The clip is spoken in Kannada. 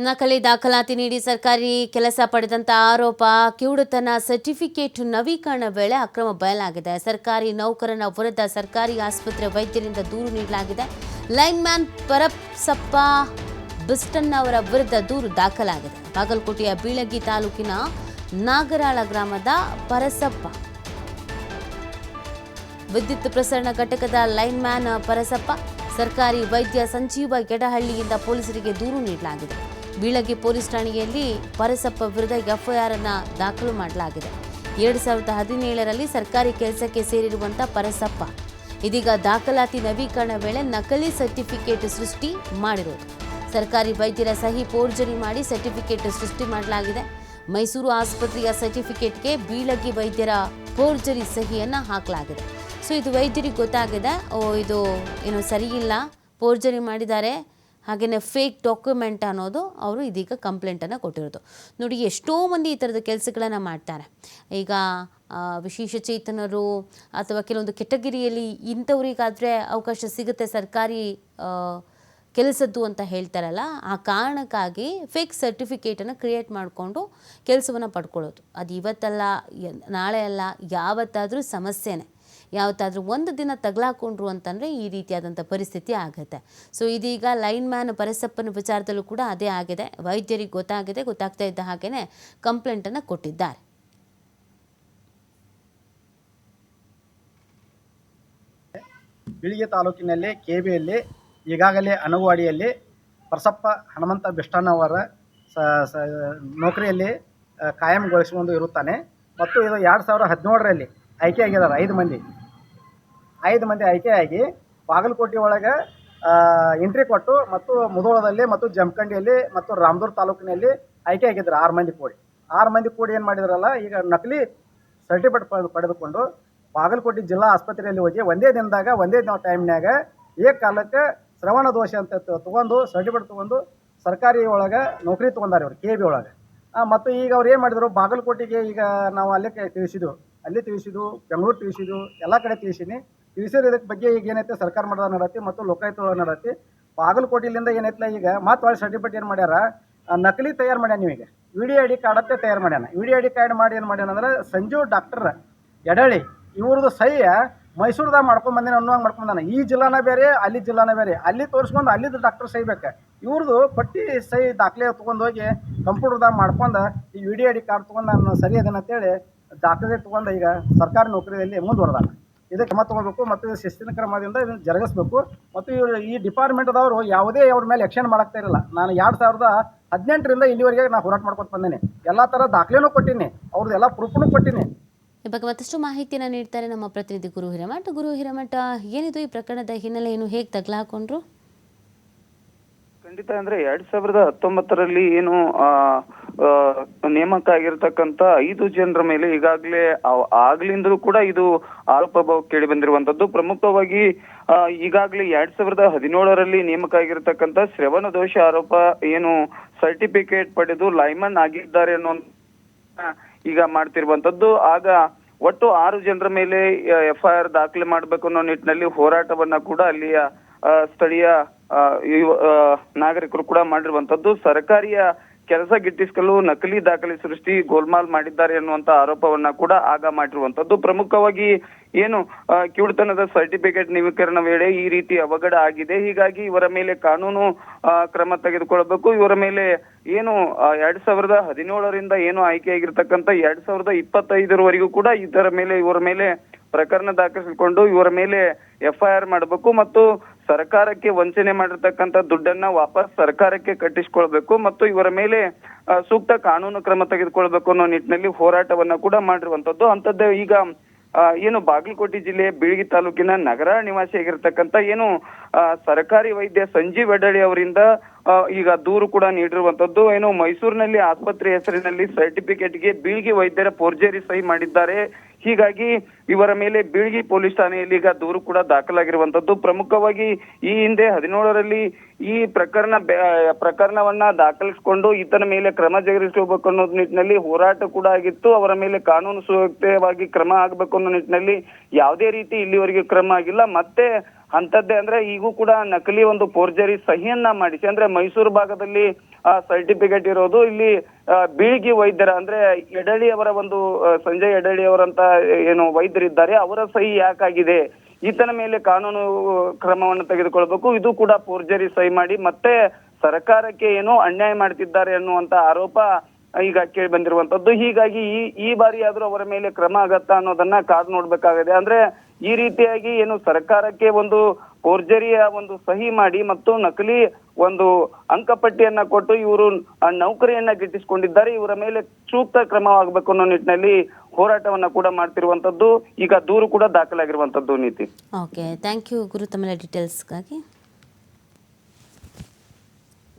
ನಕಲಿ ದಾಖಲಾತಿ ನೀಡಿ ಸರ್ಕಾರಿ ಕೆಲಸ ಪಡೆದಂತ ಆರೋಪ, ಕಿವುಡುತನ ಸರ್ಟಿಫಿಕೇಟ್ ನವೀಕರಣ ವೇಳೆ ಅಕ್ರಮ ಬಯಲಾಗಿದೆ. ಸರ್ಕಾರಿ ನೌಕರನ ವಿರುದ್ಧ ಸರ್ಕಾರಿ ಆಸ್ಪತ್ರೆ ವೈದ್ಯರಿಂದ ದೂರು ನೀಡಲಾಗಿದೆ. ಲೈನ್ಮ್ಯಾನ್ ಪರಪ್ಸಪ್ಪ ಬಿಸ್ಟನ್ ಅವರ ವಿರುದ್ಧ ದೂರು ದಾಖಲಾಗಿದೆ. ಬಾಗಲಕೋಟೆಯ ಬೀಳಗಿ ತಾಲೂಕಿನ ನಾಗರಾಳ ಗ್ರಾಮದ ಪರಸಪ್ಪ. ವಿದ್ಯುತ್ ಪ್ರಸರಣ ಘಟಕದ ಲೈನ್ಮ್ಯಾನ್ ಪರಸಪ್ಪ, ಸರ್ಕಾರಿ ವೈದ್ಯ ಸಂಜೀವ ಗೆಡಹಳ್ಳಿಯಿಂದ ಪೊಲೀಸರಿಗೆ ದೂರು ನೀಡಲಾಗಿದೆ. ಬೀಳಗಿ ಪೊಲೀಸ್ ಠಾಣೆಯಲ್ಲಿ ಪರಸಪ್ಪ ವಿರುದ್ಧ ಎಫ್ಐಆರ್ ಅನ್ನು ದಾಖಲು ಮಾಡಲಾಗಿದೆ. ಎರಡು ಸಾವಿರದ ಹದಿನೇಳರಲ್ಲಿ ಸರ್ಕಾರಿ ಕೆಲಸಕ್ಕೆ ಸೇರಿರುವಂಥ ಪರಸಪ್ಪ ಇದೀಗ ದಾಖಲಾತಿ ನವೀಕರಣ ವೇಳೆ ನಕಲಿ ಸರ್ಟಿಫಿಕೇಟ್ ಸೃಷ್ಟಿ ಮಾಡಿರೋದು. ಸರ್ಕಾರಿ ವೈದ್ಯರ ಸಹಿ ಪೋರ್ಜರಿ ಮಾಡಿ ಸರ್ಟಿಫಿಕೇಟ್ ಸೃಷ್ಟಿ ಮಾಡಲಾಗಿದೆ. ಮೈಸೂರು ಆಸ್ಪತ್ರೆಯ ಸರ್ಟಿಫಿಕೇಟ್ಗೆ ಬೀಳಗಿ ವೈದ್ಯರ ಫೋರ್ಜರಿ ಸಹಿಯನ್ನು ಹಾಕಲಾಗಿದೆ. ಸೊ ಇದು ವೈದ್ಯರಿಗೆ ಗೊತ್ತಾಗಿದೆ. ಓ, ಇದು ಏನು ಸರಿಯಿಲ್ಲ. ಫೋರ್ಜರಿ ಮಾಡಿದ್ದಾರೆ. ಹಾಗೆಯೇ ಫೇಕ್ ಡಾಕ್ಯುಮೆಂಟ್ ಅನ್ನೋದು ಅವರು ಇದೀಗ ಕಂಪ್ಲೇಂಟನ್ನು ಕೊಟ್ಟಿರೋದು. ನೋಡಿ, ಎಷ್ಟೋ ಮಂದಿ ಈ ಥರದ ಕೆಲಸಗಳನ್ನು ಮಾಡ್ತಾರೆ. ಈಗ ವಿಶೇಷ ಚೇತನರು ಅಥವಾ ಕೆಲವೊಂದು ಕೆಟಗರಿಯಲ್ಲಿ ಇಂಥವ್ರಿಗಾದರೆ ಅವಕಾಶ ಸಿಗುತ್ತೆ ಸರ್ಕಾರಿ ಕೆಲಸದ್ದು ಅಂತ ಹೇಳ್ತಾರಲ್ಲ, ಆ ಕಾರಣಕ್ಕಾಗಿ ಫೇಕ್ ಸರ್ಟಿಫಿಕೇಟನ್ನು ಕ್ರಿಯೇಟ್ ಮಾಡಿಕೊಂಡು ಕೆಲಸವನ್ನು ಪಡ್ಕೊಳ್ಳೋದು. ಅದು ಇವತ್ತಲ್ಲ ನಾಳೆ ಅಲ್ಲ, ಯಾವತ್ತಾದರೂ ಸಮಸ್ಯೆನೇ. ಯಾವತ್ತಾದರೂ ಒಂದು ದಿನ ತಗಲಾಕೊಂಡ್ರು ಅಂತಂದರೆ ಈ ರೀತಿಯಾದಂಥ ಪರಿಸ್ಥಿತಿ ಆಗುತ್ತೆ. ಸೊ ಇದೀಗ ಲೈನ್ ಮ್ಯಾನ್ ಪರಸಪ್ಪನ ವಿಚಾರದಲ್ಲೂ ಕೂಡ ಅದೇ ಆಗಿದೆ. ವೈದ್ಯರಿಗೆ ಗೊತ್ತಾಗಿದೆ, ಗೊತ್ತಾಗ್ತಾ ಇದ್ದ ಹಾಗೆಯೇ ಕಂಪ್ಲೇಂಟನ್ನು ಕೊಟ್ಟಿದ್ದಾರೆ. ಬೀಳಿಗೆ ತಾಲೂಕಿನಲ್ಲಿ ಕೆಬಿಯಲ್ಲಿ, ಈಗಾಗಲೇ ಅನುವಾಡಿಯಲ್ಲಿ ಪರಸಪ್ಪ ಹನುಮಂತ ಬಿಷ್ಟಣ್ಣವರ ಸ ನೌಕರಿಯಲ್ಲಿ ಕಾಯಂಗೊಳಿಸಿಕೊಂಡು ಇರುತ್ತಾನೆ. ಮತ್ತು ಇದು ಎರಡು ಸಾವಿರ ಹದಿನೇಳರಲ್ಲಿ ಆಯ್ಕೆಯಾಗಿದ್ದಾರೆ ಐದು ಮಂದಿ. ಐದು ಮಂದಿ ಆಯ್ಕೆಯಾಗಿ ಬಾಗಲಕೋಟೆ ಒಳಗೆ ಎಂಟ್ರಿ ಕೊಟ್ಟು ಮತ್ತು ಮುಧೋಳದಲ್ಲಿ ಮತ್ತು ಜಮಖಂಡಿಯಲ್ಲಿ ಮತ್ತು ರಾಮದುರ್ಗ ತಾಲೂಕಿನಲ್ಲಿ ಆಯ್ಕೆ ಆಗಿದ್ರು ಆರು ಮಂದಿ ಕೂಡಿ. ಆರು ಮಂದಿ ಕೂಡಿ ಏನು ಮಾಡಿದ್ರಲ್ಲ, ಈಗ ನಕಲಿ ಸರ್ಟಿಫಿಕೇಟ್ ಪಡೆದು, ಪಡೆದುಕೊಂಡು ಬಾಗಲಕೋಟೆ ಜಿಲ್ಲಾ ಆಸ್ಪತ್ರೆಯಲ್ಲಿ ಹೋಗಿ ಒಂದೇ ದಿನದಾಗ, ಒಂದೇ ದಿನ ಟೈಮ್ನಾಗ ಏಕ ಕಾಲಕ್ಕೆ ಶ್ರವಣ ದೋಷ ಅಂತ ತಗೊಂಡು ಸರ್ಟಿಫಿಕೇಟ್ ತಗೊಂಡು ಸರ್ಕಾರಿ ಒಳಗೆ ನೌಕರಿ ತೊಗೊಂಡಾರೆ ಅವ್ರು ಕೆ ಬಿ ಒಳಗೆ. ಮತ್ತು ಈಗ ಅವ್ರು ಏನು ಮಾಡಿದರು, ಬಾಗಲಕೋಟೆಗೆ ಈಗ ನಾವು ಅಲ್ಲೇ ತಿಳಿಸಿದ್ವು. ಅಲ್ಲಿ ತಿಳಿಸಿದ್ವು, ಬೆಂಗಳೂರು ತಿಳಿಸಿದ್ವು, ಎಲ್ಲ ಕಡೆ ತಿಳಿಸೀನಿ. ತಿಳಿಸಿದ ಇದಕ್ಕೆ ಬಗ್ಗೆ ಈಗ ಏನೈತೆ, ಸರ್ಕಾರ ಮಟ್ಟದ ನಡತಿ ಮತ್ತು ಲೋಕಾಯುಕ್ತ ನಡತಿ. ಬಾಗಲಕೋಟೆಲಿಂದ ಏನೈತಲ್ಲ ಈಗ? ಮತ್ತು ಒಳ್ಳೆ ಸರ್ಟಿಫಿಕೇಟ್ ಏನು ಮಾಡ್ಯಾರ? ನಕಲಿ ತಯಾರು ಮಾಡ್ಯಾನ ನೀವೀಗ ವಿ ಡಿ ಐ ಡಿ ಕಾರ್ಡತ್ತೆ ತಯಾರು ಮಾಡ್ಯಾನ. V D I D card ಮಾಡಿ ಏನು ಮಾಡ್ಯಾನ ಅಂದ್ರೆ ಸಂಜು ಡಾಕ್ಟರ್ ಎಡಳಿ ಇವ್ರದ್ದು ಸಹ್ಯ ಮೈಸೂರ್ದಾಗ ಮಾಡ್ಕೊಂಡು ಬಂದೇನೆ ಅನ್ನೋಂಗೆ ಮಾಡ್ಕೊಂಬಂದಾನ ಈ ಜಿಲ್ಲಾನ ಬೇರೆ, ಅಲ್ಲಿ ಜಿಲ್ಲಾನ ಬೇರೆ. ಅಲ್ಲಿ ತೋರಿಸ್ಕೊಂಡು ಅಲ್ಲಿದ್ದು ಡಾಕ್ಟರ್ ಸಹಿ ಬೇಕು. ಇವ್ರದ್ದು ಪಟ್ಟಿ ಸಹಿ ದಾಖಲೆ ತೊಗೊಂಡು ಹೋಗಿ ಕಂಪ್ಯೂಟರ್ದಾಗ ಮಾಡ್ಕೊಂಡು ಈ V D I D card ತೊಗೊಂಡು ನಾನು ಸರಿ ಅದನ್ನು ಅಂತೇಳಿ ದಾಖಲೆ ತೊಗೊಂಡು ಈಗ ಸರ್ಕಾರಿ ನೌಕರಿಯಲ್ಲಿ ಮುಂದುವರೆದಾನ. ಇದಕ್ಕೆ ಕ್ರಮ ತಗೋಬೇಕು ಮತ್ತು ಶಿಸ್ತಿನ ಕ್ರಮದಿಂದ ಇದನ್ನು ಜರುಗಿಸ್ಬೇಕು. ಮತ್ತು ಇವರು ಈ ಡಿಪಾರ್ಟ್ಮೆಂಟ್ದವರು ಯಾವುದೇ ಅವ್ರ ಮೇಲೆ ಆಕ್ಷನ್ ಮಾಡಕ್ತಾ ಇರಲ್ಲ. ನಾನು ಎರಡು ಸಾವಿರದ ಹದಿನೆಂಟರಿಂದ ಇಲ್ಲಿವರೆಗೆ ನಾನು ಹೋರಾಟ ಮಾಡ್ಕೊಂಡು ಬಂದೇನೆ. ಎಲ್ಲ ಥರ ದಾಖಲೆನೂ ಕೊಟ್ಟಿನಿ. ಅವ್ರದ್ದು ಎಲ್ಲ ಪ್ರೂಫ್ನೂ ಕೊಟ್ಟಿನಿ. ಈ ಬಗ್ಗೆ ಮತ್ತಷ್ಟು ಮಾಹಿತಿಯನ್ನು ನೀಡ್ತಾರೆ ನಮ್ಮ ಪ್ರತಿನಿಧಿ ಗುರು ಹಿರೇಮಠ. ಗುರು ಹಿರೇಮಠ ಏನಿದು ಈ ಪ್ರಕರಣದ ಹಿನ್ನೆಲೆ ಏನು ಹೇಗೆ ತಗಲಾಕೊಂಡ್ರು? ಖಂಡಿತ ಅಂದ್ರೆ ಎರಡ್ ಸಾವಿರದ ಹತ್ತೊಂಬತ್ತರಲ್ಲಿ ಏನು ನೇಮಕ ಆಗಿರ್ತಕ್ಕಂತ ಐದು ಜನರ ಮೇಲೆ ಈಗಾಗಲೇ ಆಗ್ಲಿಂದಲೂ ಕೂಡ ಇದು ಆರೋಪ ಕೇಳಿ ಬಂದಿರುವಂತದ್ದು. ಪ್ರಮುಖವಾಗಿ ಈಗಾಗಲೇ ಎರಡ್ ಸಾವಿರದ ಹದಿನೇಳರಲ್ಲಿ ನೇಮಕ ಆಗಿರ್ತಕ್ಕಂತ ಶ್ರವಣ ದೋಷ ಆರೋಪ ಏನು ಸರ್ಟಿಫಿಕೇಟ್ ಪಡೆದು ಲೈಮನ್ ಆಗಿದ್ದಾರೆ ಅನ್ನೋ ಈಗ ಮಾಡ್ತಿರುವಂತದ್ದು. ಆಗ ಒಟ್ಟು ಆರು ಜನರ ಮೇಲೆ ಎಫ್ಐಆರ್ ದಾಖಲೆ ಮಾಡಬೇಕು ಅನ್ನೋ ನಿಟ್ಟಿನಲ್ಲಿ ಹೋರಾಟವನ್ನ ಕೂಡ ಅಲ್ಲಿಯ ಸ್ಥಳೀಯ ನಾಗರಿಕರು ಕೂಡ ಮಾಡಿರುವಂತದ್ದು. ಸರ್ಕಾರಿಯ ಕೆಲಸ ಗಿಟ್ಟಿಸಿಕೊಳ್ಳಲು ನಕಲಿ ದಾಖಲೆ ಸೃಷ್ಟಿ, ಗೋಲ್ಮಾಲ್ ಮಾಡಿದ್ದಾರೆ ಎನ್ನುವಂತ ಆರೋಪವನ್ನ ಕೂಡ ಆಗ ಮಾಡಿರುವಂತದ್ದು. ಪ್ರಮುಖವಾಗಿ ಏನು ಕಿವುಡತನದ ಸರ್ಟಿಫಿಕೇಟ್ ನವೀಕರಣ ವೇಳೆ ಈ ರೀತಿ ಅವಘಡ ಆಗಿದೆ. ಹೀಗಾಗಿ ಇವರ ಮೇಲೆ ಕಾನೂನು ಕ್ರಮ ತೆಗೆದುಕೊಳ್ಳಬೇಕು. ಇವರ ಮೇಲೆ ಏನು ಎರಡ್ ಸಾವಿರದ ಹದಿನೇಳರಿಂದ ಏನು ಆಯ್ಕೆಯಾಗಿರ್ತಕ್ಕಂಥ ಎರಡ್ ಸಾವಿರದ ಇಪ್ಪತ್ತೈದರವರೆಗೂ ಕೂಡ ಇದರ ಮೇಲೆ, ಇವರ ಮೇಲೆ ಪ್ರಕರಣ ದಾಖಲಿಸಿಕೊಂಡು ಇವರ ಮೇಲೆ ಎಫ್ಐಆರ್ ಮಾಡಬೇಕು. ಮತ್ತು ಸರ್ಕಾರಕ್ಕೆ ವಂಚನೆ ಮಾಡಿರ್ತಕ್ಕಂಥ ದುಡ್ಡನ್ನ ವಾಪಸ್ ಸರ್ಕಾರಕ್ಕೆ ಕಟ್ಟಿಸ್ಕೊಳ್ಬೇಕು ಮತ್ತು ಇವರ ಮೇಲೆ ಸೂಕ್ತ ಕಾನೂನು ಕ್ರಮ ತೆಗೆದುಕೊಳ್ಬೇಕು ಅನ್ನೋ ನಿಟ್ಟಿನಲ್ಲಿ ಹೋರಾಟವನ್ನ ಕೂಡ ಮಾಡಿರುವಂತದ್ದು ಅಂತದ್ದು ಈಗ ಏನು ಬಾಗಲಕೋಟೆ ಜಿಲ್ಲೆ ಬೀಳಗಿ ತಾಲೂಕಿನ ನಗರ ನಿವಾಸಿಯಾಗಿರ್ತಕ್ಕಂಥ ಏನು ಸರ್ಕಾರಿ ವೈದ್ಯ ಸಂಜೀವ್ ಎಡಳಿ ಅವರಿಂದ ಈಗ ದೂರು ಕೂಡ ನೀಡಿರುವಂತದ್ದು ಏನು ಮೈಸೂರಿನಲ್ಲಿ ಆಸ್ಪತ್ರೆ ಹೆಸರಿನಲ್ಲಿ ಸರ್ಟಿಫಿಕೇಟ್ಗೆ ಬೀಳ್ಗಿ ವೈದ್ಯರ ಫೋರ್ಜರಿ ಸಹಿ ಮಾಡಿದ್ದಾರೆ. ಹೀಗಾಗಿ ಇವರ ಮೇಲೆ ಬೀಳ್ಗಿ ಪೊಲೀಸ್ ಠಾಣೆಯಲ್ಲಿ ಈಗ ದೂರು ಕೂಡ ದಾಖಲಾಗಿರುವಂತದ್ದು. ಪ್ರಮುಖವಾಗಿ ಈ ಹಿಂದೆ ಹದಿನೇಳರಲ್ಲಿ ಈ ಪ್ರಕರಣ ಪ್ರಕರಣವನ್ನ ದಾಖಲಿಸಿಕೊಂಡು ಈತನ ಮೇಲೆ ಕ್ರಮ ಜರುಗಿಸಬೇಕು ಅನ್ನೋ ನಿಟ್ಟಿನಲ್ಲಿ ಹೋರಾಟ ಕೂಡ ಆಗಿತ್ತು. ಅವರ ಮೇಲೆ ಕಾನೂನು ಸುವ್ಯಕ್ತವಾಗಿ ಕ್ರಮ ಆಗಬೇಕು ಅನ್ನೋ ನಿಟ್ಟಿನಲ್ಲಿ ಯಾವುದೇ ರೀತಿ ಇಲ್ಲಿವರೆಗೆ ಕ್ರಮ ಆಗಿಲ್ಲ. ಮತ್ತೆ ಅಂತದ್ದೇ ಅಂದ್ರೆ ಈಗೂ ಕೂಡ ನಕಲಿ ಒಂದು ಪೋರ್ಜರಿ ಸಹಿಯನ್ನ ಮಾಡಿಸಿ ಅಂದ್ರೆ ಮೈಸೂರು ಭಾಗದಲ್ಲಿ ಸರ್ಟಿಫಿಕೇಟ್ ಇರೋದು ಇಲ್ಲಿ ಆ, ಬೀಳ್ಗಿ ವೈದ್ಯರ ಅಂದ್ರೆ ಎಡಳಿ ಅವರ ಒಂದು ಸಂಜಯ್ ಎಡಳಿ ಅವರಂತ ಏನು ವೈದ್ಯರಿದ್ದಾರೆ, ಅವರ ಸಹಿ ಯಾಕಾಗಿದೆ? ಈತನ ಮೇಲೆ ಕಾನೂನು ಕ್ರಮವನ್ನು ತೆಗೆದುಕೊಳ್ಬೇಕು. ಇದು ಕೂಡ ಫೋರ್ಜರಿ ಸಹಿ ಮಾಡಿ, ಮತ್ತೆ ಸರ್ಕಾರಕ್ಕೆ ಏನೋ ಅನ್ಯಾಯ ಮಾಡ್ತಿದ್ದಾರೆ ಅನ್ನುವಂತ ಆರೋಪ ಈಗ ಕೇಳಿ ಬಂದಿರುವಂತದ್ದು. ಹೀಗಾಗಿ ಈ ಈ ಬಾರಿ ಆದ್ರೂ ಅವರ ಮೇಲೆ ಕ್ರಮ ಆಗತ್ತಾ ಅನ್ನೋದನ್ನ ಕಾದು ನೋಡ್ಬೇಕಾಗಿದೆ. ಅಂದ್ರೆ ಈ ರೀತಿಯಾಗಿ ಏನು ಸರ್ಕಾರಕ್ಕೆ ಒಂದು ಫೋರ್ಜರಿಯ ಒಂದು ಸಹಿ ಮಾಡಿ ಮತ್ತು ನಕಲಿ ಒಂದು ಅಂಕಪಟ್ಟಿಯನ್ನ ಕೊಟ್ಟು ಇವರು ನೌಕರಿಯನ್ನ ಗಿಟ್ಟಿಸಿಕೊಂಡಿದ್ದಾರೆ, ಇವರ ಮೇಲೆ ಸೂಕ್ತ ಕ್ರಮವಾಗಬೇಕು ಅನ್ನೋ ನಿಟ್ಟಿನಲ್ಲಿ ಹೋರಾಟವನ್ನ ಕೂಡ ಮಾಡ್ತಿರುವಂತದ್ದು ಈಗ ದೂರು ಕೂಡ ದಾಖಲಾಗಿರುವಂತದ್ದು ನೀತಿ. ಓಕೆ ಥ್ಯಾಂಕ್ ಯು ಗುರು ತಮ್ಮ ಡೀಟೇಲ್ಸ್ಗಾಗಿ